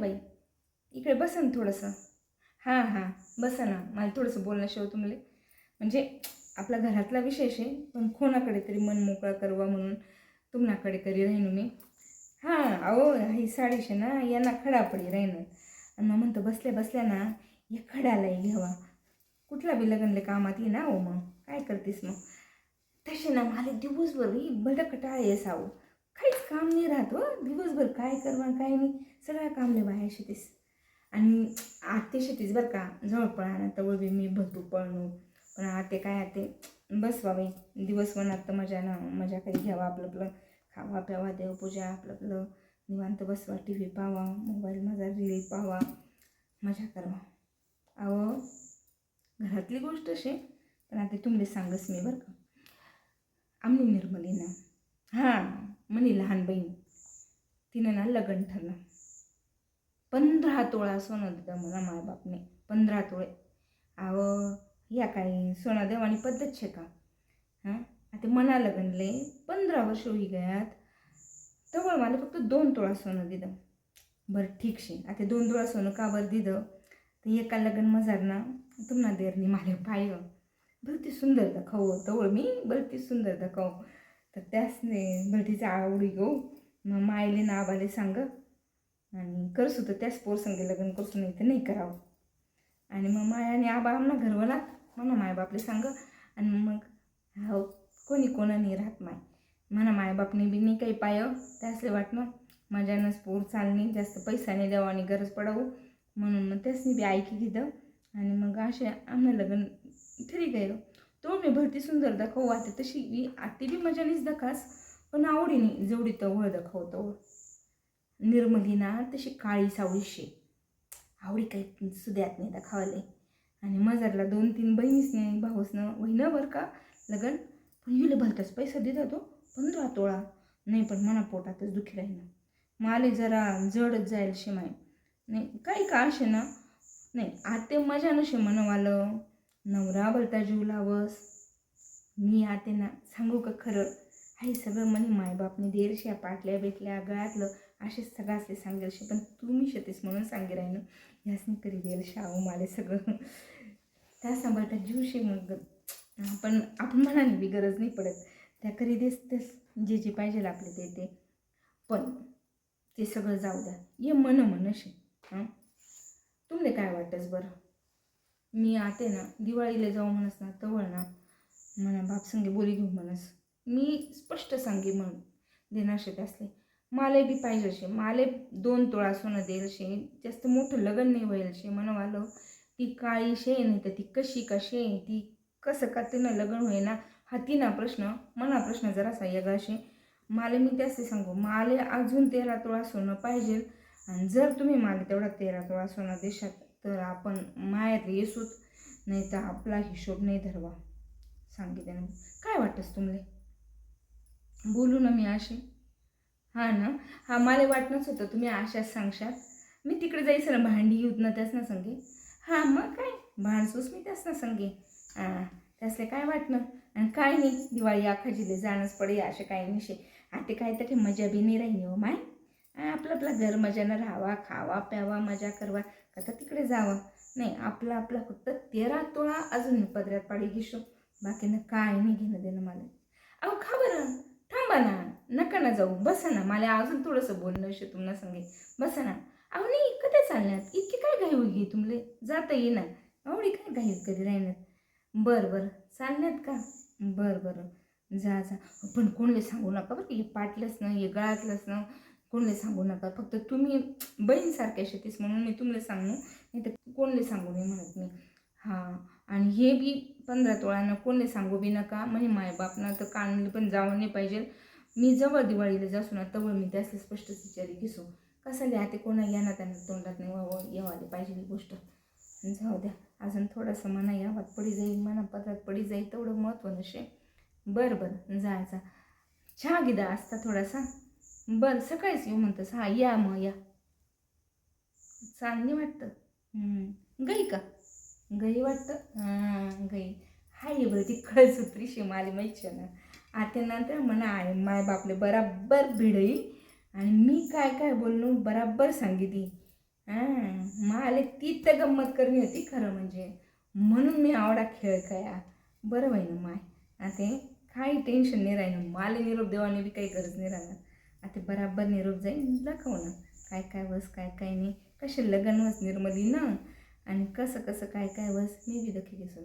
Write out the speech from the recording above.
बाई. इकडे बसा ना थोडंसं. हां हां बसा ना. मला थोडंसं बोलण्याशिवाय तुम्हाला म्हणजे आपला घरातला विशेष आहे पण कोणाकडे तरी मन मोकळा करवा म्हणून तुम्हाकडे तरी राहीन मी. हां अहो ही साडीशे ना यांना खडा पडी राहीन. आणि मग म्हणतो बसल्या बसल्या ना या खडालाही घ्यावा. कुठला बी लग्नले कामात ये ना हो मग. काय करतेस मग? तसे ना मला दिवसभर ही भडकटाळ असावं काहीच काम नाही राहत हो. दिवसभर काय करवा काय नाही. सगळ्या कामले बाहेर शेतीस. आणि आते शेतीस बरं का जवळ पळा तवळ बी मी भरतो पळणू पण आते काय आते बस बाबाई दिवस वनात तर मजा ना मजा काही घ्यावा आपलं आपलं खावा प्यावा देवपूजा आपलं आपलं निवांत बसवा टी व्ही पाहावा मोबाईल माझा रील पाहावा मजा करावा. अहो घरातली गोष्ट अशी पण आता तुमले सांगस मी बरं का. आम्ही निर्मली ना हां म्हणे लहान बहीण तिनं ना लग्न ठरलं. पंधरा तोळा सोनं दिलं मला मायबापने पंधरा तोळे. आव या काही सोना देवानी पद्धत छे का? हां? आता मना लग्नले पंधरा वर्ष होई गयात. तवळ मला फक्त दोन तोळा सोनं दिलं. बरं ठीक शे. आता दोन तोळा सोनं का बरं दिलं? तर एका लग्न मजार ना तुम्हाला देरनी माले पाय. बरं ती सुंदर दाखव तवळ मी बरं सुंदर दाखव. तर त्यासने भरतीचा आवडी गो. मग मायले ना आबाले सांग. आणि करसू तर त्याच पोरसंगे लग्न करसू नाही तर नाही करावं. आणि मग मायाने आणि आबा आमना घरवला म्हणा मायबापले सांग. आणि मग हो कोणी कोणा नाही. राहत माय म्हणा मायबापने बी नाही काही पाय. त्यासले वाटणं माझ्यानंच पोर चालणे जास्त पैसा नाही द्यावा आणि गरज पडावं. म्हणून मग त्यासनी बी ऐकी घेतं आणि मग असे आम्हाला लग्न ठरी गेलो. तो मी भरती सुंदर दाखवू वाटते तशी बी आती बी मजानीच दखास पण आवडीने जेवढी तवळ दाखवतो. निर्मली ना तशी काळी सावळीशी आवडी काही सुद्यात नाही दाखवले आणि मजारला दोन तीन बहिणीसने भाऊसनं वहिनं बरं का लगन? पण युले भलताच पैसा देता तो पंधरा तोळा. नाही पण मना पोटातच दुखी राहीना माले जरा जडच जाईल शिमाय नाही काही का असे ना? नाही आते मजा नशे मनवालं. नवरा भलता जीव लावस. मी आते ना सांगू का खरं? हे सगळं म्हणे मायबापने देरशा पाटल्या भेटल्या गळ्यातलं असेच सगळं असले असे पण तुम्ही शेतीस म्हणून सांगे राहिनं ह्यासनी करी देईल शाहू माले सगळं. त्या सांभाळता जीवशी मग पण आपण म्हणाने बी गरज नाही पडत. त्या करी देस तेच जे जे पाहिजे आपले ते ते. पण ते सगळं जाऊ द्या. ये मन मनशे हां? तुमले काय वाटतंस बरं? मी आते ना दिवाळीला जाऊ म्हणस ना तवळ ना म्हणा बाप संगे बोली घेऊ म्हणस. मी स्पष्ट सांगे म्हणून. देणार शे असले. माले बी पाहिजे असे. माले दोन तोळा सोनं देईल शे जास्त मोठं लग्न नाही होईल शे म्हणवालो ती काळी शे नाही तर ती कशी का शे ती कसं का तिनं लग्न होईना? हा तिना प्रश्न मना प्रश्न जरासा येगा शे माले मी त्याचे सांगू. माले अजून तेरा तोळा सोनं पाहिजे. आणि जर तुम्ही माले तेवढा तेरा तोळा सोनं देशात तर आपण मायात येसूत. नाही तर आपला हिशोब नाही धरवा. सांगितलं काय वाटतंस तुमले? बोलू ना मी असे. हां ना? हा मला वाटणंच होतं तुम्ही आशाच सांगशात. मी तिकडे जायचं ना भांडी घेऊत ना त्याच ना संगे. हां मग काय? भांडसूस मी त्याच ना संगे. हां त्यासले काय वाटणं? आणि काय नाही दिवाळी आखाजीले जाणंच पडे असे काय निशे आता काय तर मजा बी नाही राहिली हो माय. आपलं आपलं घर मजानं राहावा खावा प्यावा मजा करवा कसं तिकडे जावं. नाही आपला आपला फक्त तेरा तोळा अजून पदऱ्यात पदरात पाडी घेशो. बाकीनं काय नाही घेणं देणं मला. अहो खा बरं? थांबा नका ना जाऊ बसा ना. मला अजून थोडंसं बोलणं शे तुम्हाला सांगे बसा ना. अहो नाही कधी चालण्यात? इतकी काय घाई घे तुमले? जाता येईना. आवडी काय घाई कधी राहण्यात बरं बरं. चालण्यात का? बरं बरं. जा जा. पण कोणले सांगू नका बरं हे पाटलंच ना हे गळातलंच ना कोणले सांगू नका? फक्त तुम्ही बहीणसारख्या शेतीस म्हणून मी तुम्हाला सांगू नाही तर कोणले सांगू नाही म्हणत मी हां. आणि हे बी पंधरा तोळ्यानं कोणी सांगू बी नका म्हणजे मायबापनं तर कानली पण जावं नाही पाहिजे. मी जवळ दिवाळीला जासू ना तवळ मी त्याचे स्पष्ट विचारी घेसो. कसं लिहा ते कोणा येणार त्यांना तोंडात नाही व्हावं येवाले पाहिजे ही गोष्ट. जाऊ द्या अजून थोडंसं मना यावात पडी जाईल मना पदरात पडी जाईल तेवढं महत्त्व नसे बरं बरं जायचा चहा गिदा असता थोडासा. बरं सकाळीच येऊ म्हणतस हा या मग या. चांगली वाटतं. गई का? गई वाटतं? हां गई. हाय बरं ती कळसूत्री शिमाली माहिती ना आता नंतर म्हणा आहे माय बापले बराबर भिडई आणि मी काय काय बोललो बराबर सांगितली. हां माले ती तर गंमत करणी होती खरं म्हणजे. म्हणून मी आवडा खेळ काय बरं होई माय आता काही टेन्शन नाही राहिलं. माले निरोप देवाने बी काही गरज नाही राहणार आता बराबर निरोप जाईन दाखव ना काय काय वस काय काय नाही. कसे लग्न वस निर्मली ना. आणि कसं कसं काय काय वस मी बी दखी घेसून